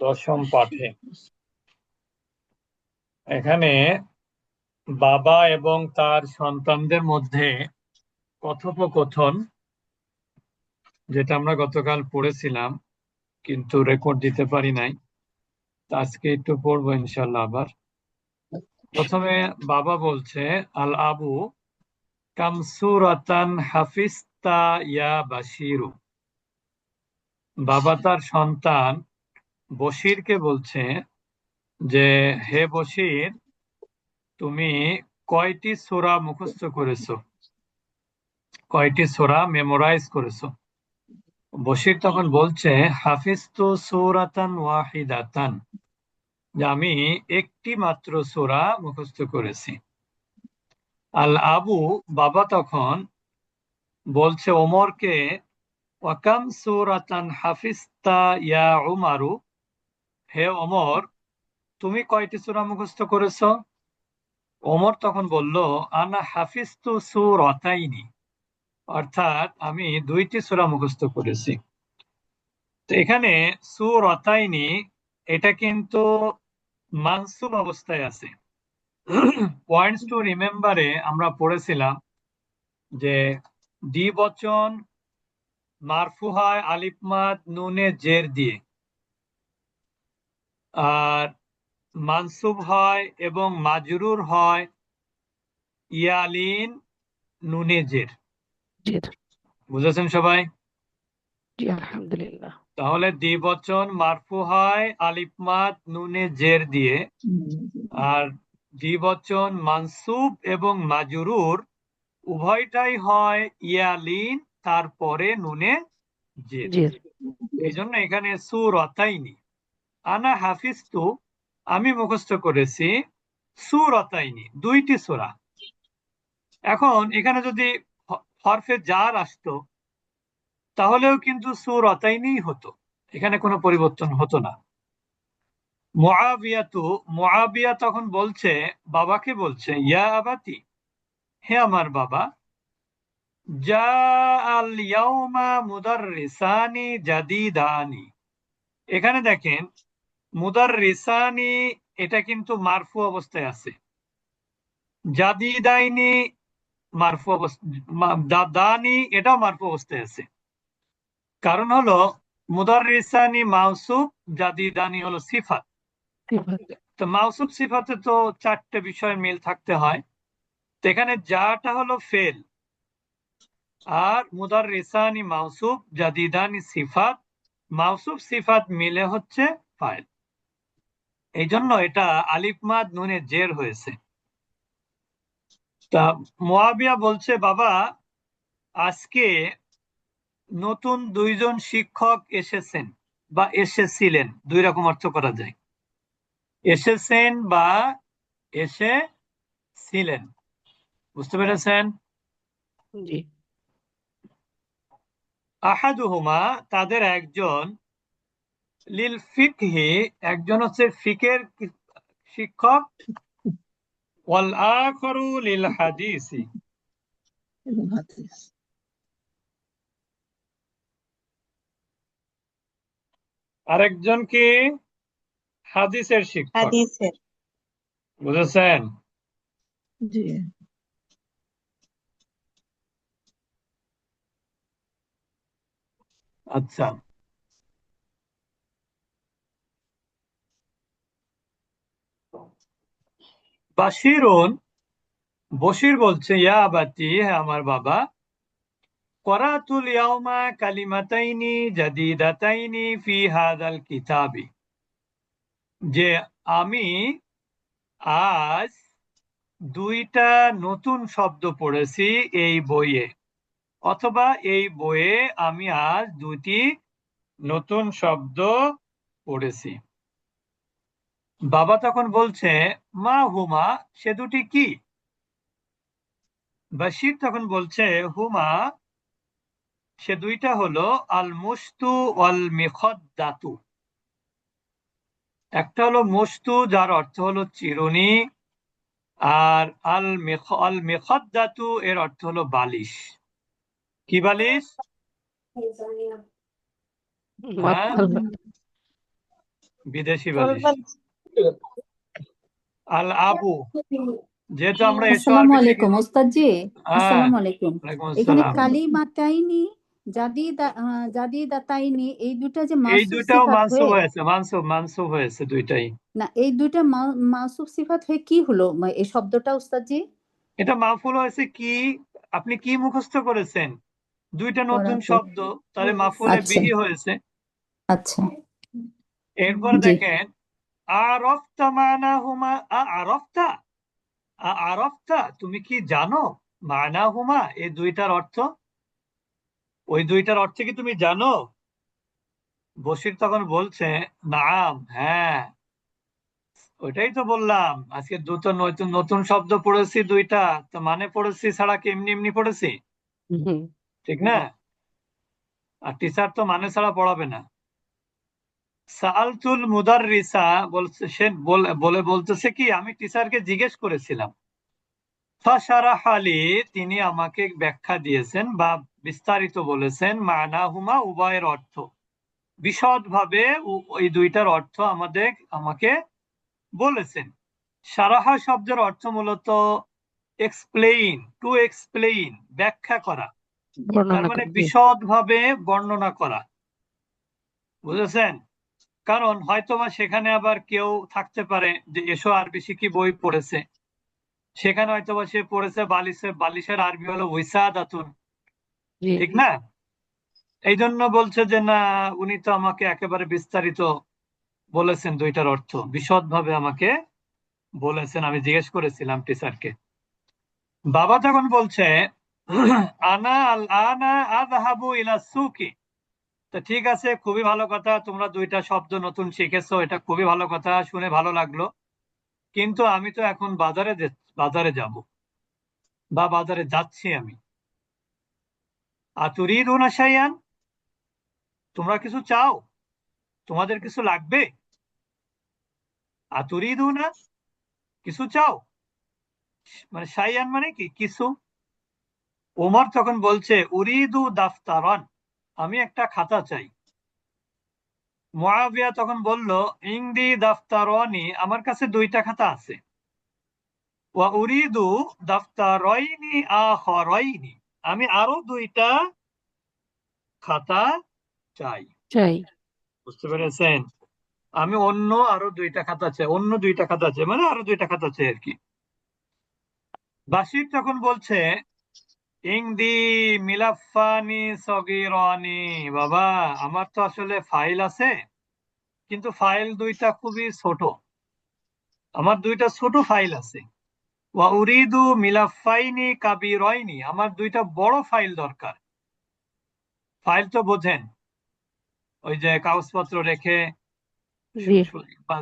দশম পাঠে। এখানে বাবা এবং তার সন্তানদের মধ্যে কথোপকথন, যেটা আমরা গতকাল পড়েছিলাম, কিন্তু রেকর্ড দিতে পারি নাই। আজকে একটু পড়ব ইনশাল্লাহ আবার। প্রথমে বাবা বলছে, আল আবু কামসুরাতান হাফিস্তা ইয়া বাশিরু। বাবা তার সন্তান বশিরকে বলছে যে, হে বশির, তুমি কয়টি সোরা মুখস্থ করেছ? কয়টি সোরা মেমোরাইজ করেছ? বশির তখন বলছে হাফিজ তো সৌরাতান ওয়াহিদাতান, যে আমি একটি মাত্র সোরা মুখস্থ করেছি। আল আবু বাবা তখন বলছে, ওমরকে ওয়াকাম সৌরাতান হাফিস্তা ইয়া উমারু। হে ওমর, তুমি কয়টি সূরা মুখস্থ করেছ? ওমর তখন বলল, আনা হাফিজতু সূরাতাইনি। অর্থাৎ আমি দুইটি সূরা মুখস্থ করেছি। তো এখানে সূরাতাইনি, এটা কিন্তু মানসুব অবস্থায় আছে। পয়েন্টস টু রিমেম্বারে আমরা পড়েছিলাম যে দ্বিবচন মারফু হয় আলিফমাদ নুনে জের দিয়ে। আর মানসুব হয় এবং মাজরুর হয় ইয়ালিন নুনে জের। বুঝেছেন সবাই? আলহামদুলিল্লাহ। তাহলে দ্বিবচন মারফু হয় আলিফমাদ নুনে জের দিয়ে আর দ্বিবচন মানসুব এবং মাজরুর উভয়টাই হয় ইয়ালিন তারপরে নুনে এই জন্য এখানে সুরতাইনি আনা হাফিজতু আমি মুখস্থ করেছি সুরতাইনি দুইটি সূরা। এখন এখানে যদি হরফে জার আসতো তাহলেও কিন্তু সুরতাইনি হতো। এখানে কোনো পরিবর্তন হতো না। মুআবিয়াতু মুআবিয়া তখন বলছে বাবাকে বলছে ইয়া আবাতি হে আমার বাবা মুদাররিসানি জাদিদানি। এখানে দেখেন মুদাররিসানি এটা কিন্তু মারফু অবস্থায় আছে। জাদিদাইনি মারফু অবস্থা দানি এটাও মারফু অবস্থায় আছে। কারণ হলো মুদাররিসানি মাউসুফ জাদিদানি হলো সিফাত। তো মাউসুফ সিফাতে তো চারটে বিষয় মিল থাকতে হয়। তো এখানে যাটা হলো ফেল। আর মুদার রিসানি মাউসুফ জাদিদানি সিফাত, মাউসুফ সিফাত মিলে হচ্ছে ফাইল। এই জন্য এটা আলিফমাদ নুনে জের হয়েছে। তা মোয়াবিয়া বলছে, বাবা, আজকে নতুন দুইজন শিক্ষক এসেছেন বা এসেছিলেন। দুই রকম অর্থ করা যায়। এসেছেন বা এসে ছিলেন বুঝতে পেরেছেন? জি। আহাদুহুমা তাদের একজন লিল ফিকহি একজন হচ্ছে ফিকের শিক্ষক। ওয়াল আখরু লিল হাদিসি। আরেকজন কি? হাদিসের শিক্ষক। হাদিসের। বুঝেছেন? জি। আচ্ছা। বাশিরুন বশির বলছে, ইয়া আবাতি, হে আমার বাবা, করাতুল ইয়াউমা কালিমাতাইনি জাদিদাতাইনি ফি হাদাল কিতাবি। যে আমি আজ দুইটা নতুন শব্দ পড়েছি এই বইয়ে। অথবা এই বইয়ে আমি আজ দুটি নতুন শব্দ পড়েছি। বাবা তখন বলছে, মা হুমা, সে দুটি কি? বাশির তখন বলছে, হুমা, সে দুইটা হলো আল মুস্তু ওয়াল মিখদ্দাতু একটা হলো মুস্তু যার অর্থ হলো চিরুনি, আর আল মেখ আল মেখদ্দাতু এর অর্থ হলো বালিশ। কি বালিশ মাতাল বিদেশি বালিশ আল আবু যেহেতু আমরা এসো আসসালামু আরবি আলাইকুম শিখি ওস্তাদ হ্যাঁ আসসালামু আলাইকুম। ওয়ালাইকুম এখানে জাদিদা আহ, জাদিদাতাইনি এই দুটা যে এই সিফাত মানসুব হয়ে হয়েছে মানসুব মানসুব হয়েছে দুইটাই। না এই দুইটা মাউসুফ সিফাত হয়ে কি হলো? এই শব্দটা ওস্তাদ জি এটা মাফুল হয়েছে কি? আপনি কি মুখস্থ করেছেন? দুইটা নতুন করাতে শব্দ তাহলে মাফুলে আচ্ছা। বিহি হয়েছে। আচ্ছা। এরপরে জি। দেখেন আরফতা মানাহুমা আ আরফতা আ আরফতা তুমি কি জানো মানাহুমা এই দুইটার অর্থ? ওই দুইটার অর্থ কি তুমি জানো? বশির তখন বলছে নাম হ্যাঁ। ওইটাই তো বললাম আজকে দুটো নতুন নতুন শব্দ পড়েছি দুইটা তো মানে পড়েছি ছাড়া কি এমনি এমনি পড়েছি? হুম। ঠিক না? আর টিচার তো মানে ছাড়া পড়াবে না। সালতুল মুদাররিসা বলছে, সে বলে বলতেছে কি, আমি টিচারকে জিজ্ঞেস করেছিলাম। তিনি আমাকে ব্যাখ্যা দিয়েছেন বা বিস্তারিত বলেছেন, মানাহুমা উভয়ের অর্থ। বিশদভাবে ওই দুইটার অর্থ আমাদের, আমাকে বলেছেন। সারাহা শব্দের অর্থ মূলত এক্সপ্লেইন টু এক্সপ্লেইন ব্যাখ্যা করা। তার মানে বিশদভাবে বর্ণনা করা। বুঝেছেন? কারণ হয়তোবা সেখানে আবার কেউ থাকতে পারে যে এসো আরবি শিখি বই পড়েছে। সেখানে হয়তোবা সে পড়েছে বালিশে বালিশের আরবি হলো জি। ঠিক না? এই জন্য বলছে যে না উনি তো আমাকে একেবারে বিস্তারিত বলেছেন দুইটার অর্থ। বিশদভাবে আমাকে বলেছেন। আমি জিজ্ঞেস করেছিলাম টিচারকে বাবা তখন বলছে ঠিক আছে, খুবই ভালো কথা, তোমরা দুইটা শব্দ নতুন শিখেছো, এটা খুবই ভালো কথা, শুনে ভালো লাগল। কিন্তু আমি তো এখন বাজারে বাজারে যাব, বা বাজারে যাচ্ছি আমি। আতুরিদুনা শাইআন? তোমরা কিছু চাও? তোমাদের কিছু লাগবে? আতুরিদুনা কিছু চাও? মানে শাইআন মানে কি? কিছু? ওমর তখন বলছে উরিদু দাফতারান আমি একটা খাতা চাই। মুআবিয়া তখন বলল ইংদি দাফতারানি আমার কাছে দুইটা খাতা আছে। ওয়া উরিদু দাফতারাইনি আখরাইনি আমি আরও দুইটা খাতা চাই। চাই। বুঝতে পেরেছেন? আমি অন্য আরও দুইটা খাতা চাই অন্য দুইটা খাতা চাই মানে আরও দুইটা খাতা চাই আর কি। বাসির তখন বলছে ইংদি মিলাফানি সগিরানি। বাবা আমার তো আসলে ফাইল আছে কিন্তু ফাইল দুইটা খুবই ছোট। আমার দুইটা ছোট ফাইল আছে। ওয়া উরিদু মিলাফাইনি কাবিরাইনি আমার দুইটা বড় ফাইল দরকার। ফাইল তো বোঝেন ওই যে কাগজপত্র রেখে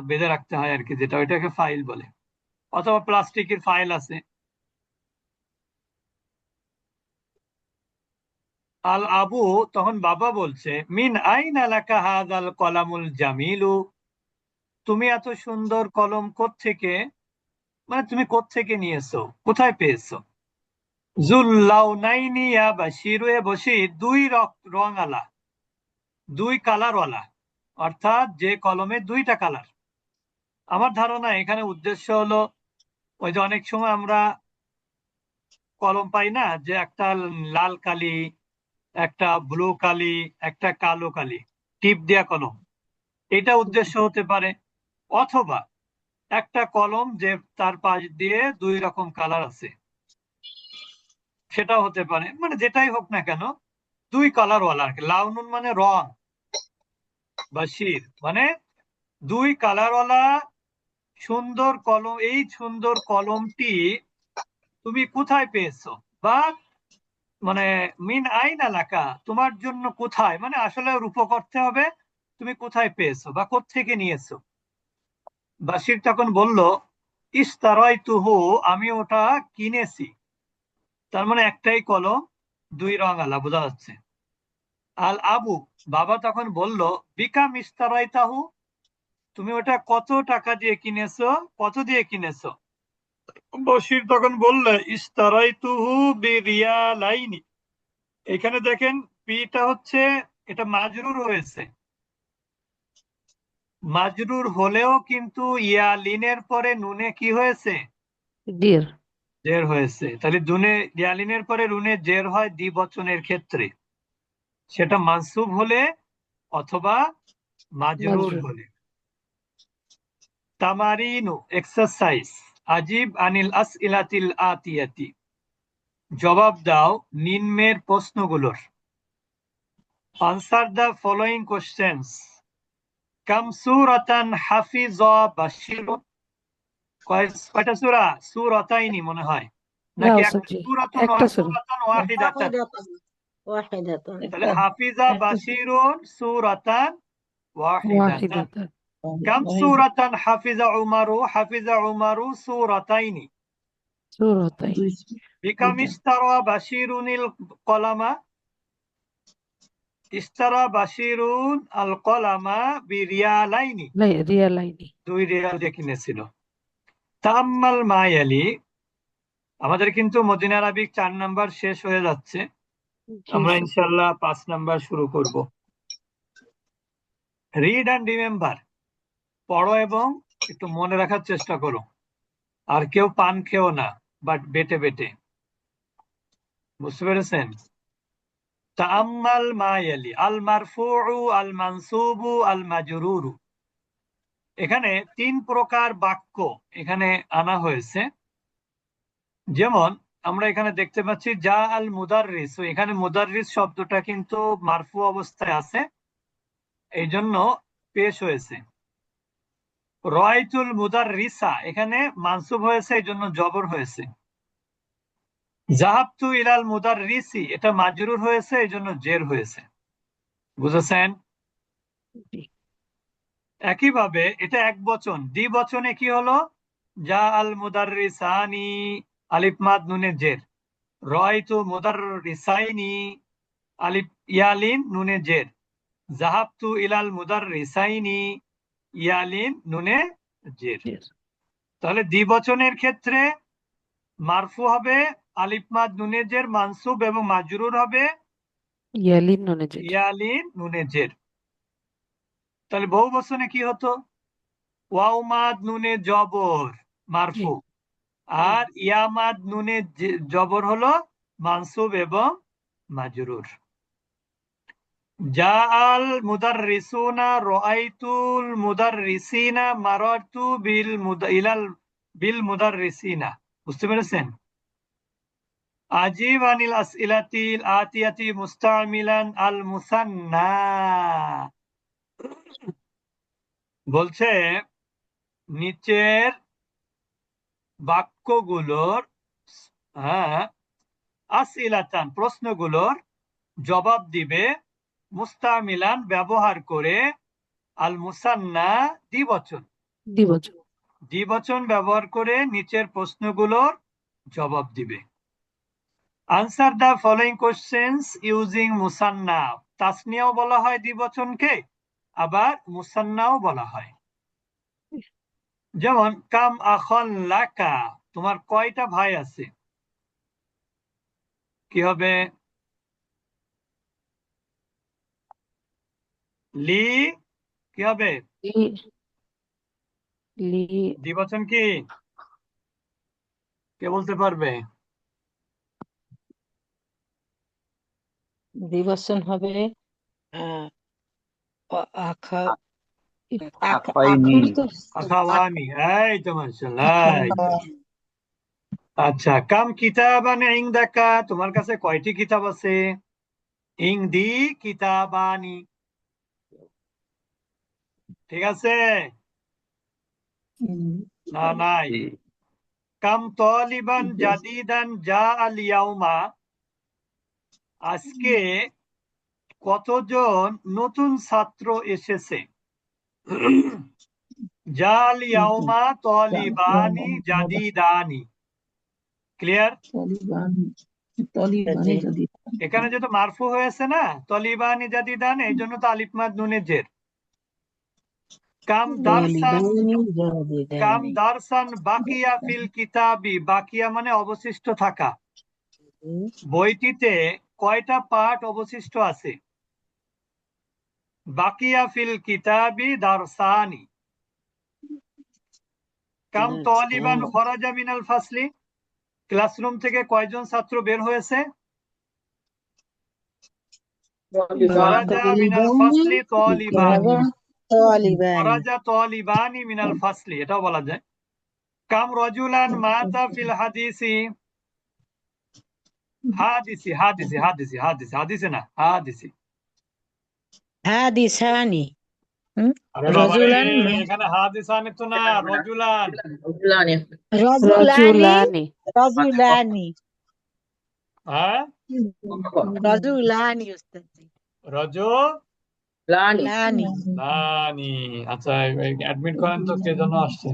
বেঁধে রাখতে হয় আর কি যেটা ওইটাকে ফাইল বলে। অথবা প্লাস্টিকের ফাইল আছে। আল আবু তখন বাবা বলছে, মিন আইনা লাকা হাযাল কলামুল জামিলু? তুমি এত সুন্দর কলম কোত্থেকে? মানে তুমি কোত্থেকে নিয়েছো? কোথায় পেয়েছ? জুল্লাউনাইনি ইয়া বাশিরু? এ বসি দুই রক- রঙালা, দুই কালারওয়ালা, অর্থাৎ যে কলমে দুইটা কালার। আমার ধারণা এখানে উদ্দেশ্য হলো, ওই যে অনেক সময় আমরা কলম পাই না, যে একটা লাল কালি একটা ব্লু কালি, একটা কালো কালি, টিপ দেয়া কলম। এটা উদ্দেশ্য হতে পারে, অথবা একটা কলম যে তার পাশ দিয়ে দুই রকম কালার আছে। সেটাও হতে পারে মানে যেটাই হোক না কেন, দুই কালারওয়ালা আর কি লাউনুন মানে রং বা শির মানে দুই কালারওয়ালা সুন্দর কলম, এই সুন্দর কলমটি তুমি কোথায় পেয়েছ বা মানে মিন আইন এলাকা, তোমার জন্য কোথায়? মানে আসলে রূপ করতে হবে, তুমি কোথায় পেয়েছ বা কোত্থেকে নিয়েছো? বাসির তখন বলল ইস্তারাই তুহু আমি ওটা কিনেছি। তার মানে একটাই কলম, দুই রং আলা বোঝা যাচ্ছে। আল আবু, বাবা তখন বলল, বিকাম ইস্তারাই তাহু তুমি ওটা কত টাকা দিয়ে কিনেছো? কত দিয়ে কিনেছো? বশির তখন বললে ইস্তারাইতুহু বিরিয়ালাইনি। এখানে দেখেন পিটা হচ্ছে এটা মাজরুর হয়েছে। মাজরুর হলেও কিন্তু ইয়ালিনের পরে নুনে কি হয়েছে? জের। জের হয়েছে। তাহলে দুনে ইয়ালিনের পরে নুনে জের হয় দ্বিবচনের ক্ষেত্রে। সেটা মানসুব হলে অথবা মাজরুর। হলে। তামারিনু এক্সারসাইজ। আজিব আনিল আস ইলাতিল আতিয়াতি। জবাব দাও নিম্নের প্রশ্নগুলোর। আনসার দা ফলোয়িং কোশ্চেন্স কাম সুরাতান হাফিজ বাশির কয়টা সূরা? সূরাতাইনি মনে হয়। নাকি একটা সূরাতান ওয়াহিদাতান। ওয়াহিদাতান। তাহলে হাফিজা বাশিরুন সূরাতান ওয়াহিদাতান। كم سورة حفظ عمر حفظ عمر سورتين সূরাতাইন بكم দুইটা। اشترى بشير القلم اشترى بشير القلم بريالين লাই রিয়ালাইনি দুই রিয়াল দিয়ে কিনেছিল তাম্মাল মায়ালি আমাদের কিন্তু মদিনা আরবিক চার নাম্বার শেষ হয়ে যাচ্ছে জি, আমরা স্যার। ইনশাল্লাহ পাঁচ নাম্বার শুরু করব রিড অ্যান্ড রিমেম্বার পড়ো এবং একটু মনে রাখার চেষ্টা করো। আর কেউ পান খেও না বাট বেটে বেটে। বুঝতে পেরেছেন? তাআম্মাল মা ইয়ালি আল মারফুউ, আল মানসুবু, আল এখানে তিন প্রকার বাক্য এখানে আনা হয়েছে। যেমন, আমরা এখানে দেখতে পাচ্ছি, যা আল মুদাররিস। এখানে মুদাররিস শব্দটা কিন্তু মারফু অবস্থায় আছে এই জন্য পেশ হয়েছে। রয়তুল মুদাররিসা এখানে মানসুব হয়েছে এই জন্য জবর হয়েছে। জাহাবতু ইলাল মুদাররিসি এটা মাজরুর হয়েছে এই জন্য জের হয়েছে। বুঝেছেন? একইভাবে এটা এক বচন দ্বিবচনে কি হলো? যা আল মুদাররিসানি আলিফ মাদ নুনে জের। রয়তু মুদাররিসাইনি আলিফ ইয়ালিন নুনে জের। জাহাবতু ইলাল মুদাররিসাইনি ইয়ালিন নুনে জের। তাহলে দ্বিবচনের ক্ষেত্রে মারফু হবে আলিফ মাদ নুনে জের মানসুব এবং মাজরুর হবে। ইয়ালিন ননে জের। ইয়ালিন নুনে জের। তাহলে বহু বচনে কি হতো? ওয়াও মাদ নুনে জবর মারফু। আর ইয়ামাদ নুনে জবর হলো মানসুব এবং মাজরুর। জা আল মুদাররিসুনা রাআইতুল মুদাররিসিনা মারারতু বিল ইলাল বিল মুদাররিসিনা। বুঝতে পেরেছেন? আজিব আনিল আসইলাতিল আতিয়াতি মুস্তামিলান আল মুসান্না। বলছে, নিচের বাক্যগুলোর হ্যাঁ আসইলাতান প্রশ্নগুলোর জবাব দিবে মুস্তামিলান ব্যবহার করে আল মুসান্না দ্বিবচন। দ্বিবচন। দ্বিবচন ব্যবহার করে নিচের প্রশ্নগুলোর জবাব দিবে। Answer the following questions using মুসান্না। তাসনিয়াও বলা হয় দ্বিবচনকে আবার মুসান্নাও বলা হয়। যেমন কাম আখন লাকা তোমার কয়টা ভাই আছে? কি হবে? লি কি হবে? লি দ্বিবচন কি? কে বলতে পারবে? দ্বিবচন হবে আখা আখ-। আখাওয়ানি এই তো মাশাআল্লাহ। আচ্ছা কাম কিতাবান ইনদাকা তোমার কাছে কয়টি কিতাব আছে? ইংদি কিতাবানি ঠিক আছে? না নাই। কাম তলিবান জাদিদান যা আল ইয়াউমা আজকে কতজন নতুন ছাত্র এসেছে? আল ইয়াউমা তলিবানি জাদিদানি। ক্লিয়ার? তলিবান তলিবানে যদি এখানে যেহেতু মারফু হয়েছে না তলিবানি জাদিদান এই জন্য তো আলিফ মাদ নুনে জের। কাম বাকিয়া ফিল কিতাবি বাকিয়া মানে অবশিষ্ট থাকা। বইটিতে কয়টা পাঠ অবশিষ্ট আছে? বাকিয়া ফিল কিতাবি কাম তলিবান ফরাজা মিনাল ফাসলি। ক্লাসরুম থেকে কয়জন ছাত্র বের হয়েছে? ফরাজা মিনাল ফাসলি তলিবান খরাজা তলিবানি মিনাল ফাসলি এটাও বলা যায়। কাম রজুলান মাতা ফিল হাদিসি। হাদিসি হাদিসি হাদিসি হাদিসি হাদিসি না হাদিসি। হাদিসানি। রজুলান এখানে হাদিসানি তো না রজুলান। রজুলানি রজুলানি। রজুলানি। হ্যাঁ? রজুলানি উস্তাদ। রজু লানি লানি আচ্ছা অ্যাডমিট করেন তো কে জন্য আসছে।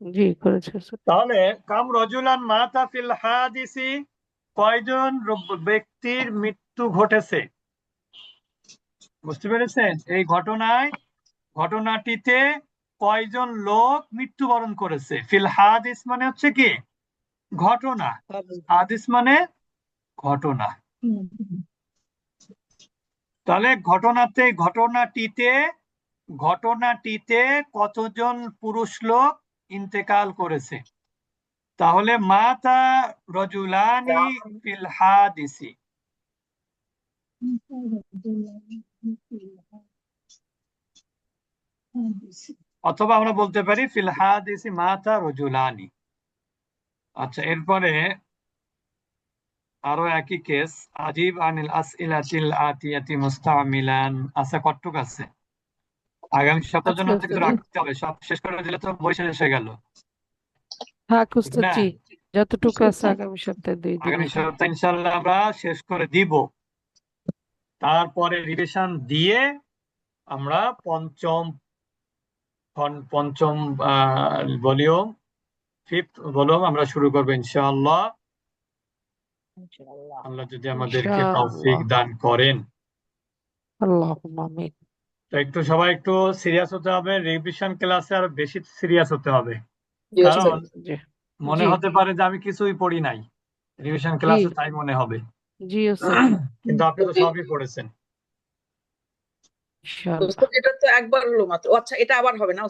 জি করেছে তাহলে কাম রজুলান মাতা ফিল হাদিসি কয়জন ব্যক্তির মৃত্যু ঘটেছে? বুঝতে পেরেছেন? এই ঘটনায় ঘটনাটিতে কয়জন লোক মৃত্যুবরণ করেছে? ফিল হাদিস মানে হচ্ছে কি? ঘটনা। হাদিস মানে ঘটনা। তাহলে ঘটনাতে, ঘটনাটিতে ঘটনাটিতে কতজন পুরুষ লোক ইন্তেকাল করেছে? তাহলে মাতা রজুলানি ফিল অথবা আমরা বলতে পারি ফিল হাদিসি মাতা রজুলানি। আচ্ছা এরপরে আরও একই কেস আজিব আনিল আসইলাতিল আতিয়াতি মুস্তামিলান আচ্ছা কতটুক আছে। আগামী সপ্তাহের জন্য আচ্ছা, কিছু আচ্ছা। রাখতে হবে সব শেষ করে দিলে তো বই শেষ হয়ে গেল। ঠিক উস্তাদ যতটুকু আছে আগামী সপ্তাহে দিয়ে দিন আগামী সপ্তাহে ইনশাল্লাহ আমরা শেষ করে দিব। তারপরে রিভিশন দিয়ে আমরা পঞ্চম পঞ্চম ভলিউম ফিফথ ভলিউম আমরা শুরু করব ইনশাআল্লাহ। আল্লাহ যদি আমাদেরকে তৌফিক দান করেন। আল্লাহুম্মা আমিন। তো একটু সবাই একটু সিরিয়াস হতে হবে রিভিশন ক্লাসে আরও বেশি সিরিয়াস হতে হবে। কারণ মনে হতে পারে যে আমি কিছুই পড়ি নাই। রিভিশন ক্লাসে তাই মনে হবে। জি কিন্তু আপনি তো সবই পড়েছেন। এটা তো একবার হলো মাত্র। আচ্ছা এটা আবার হবে না?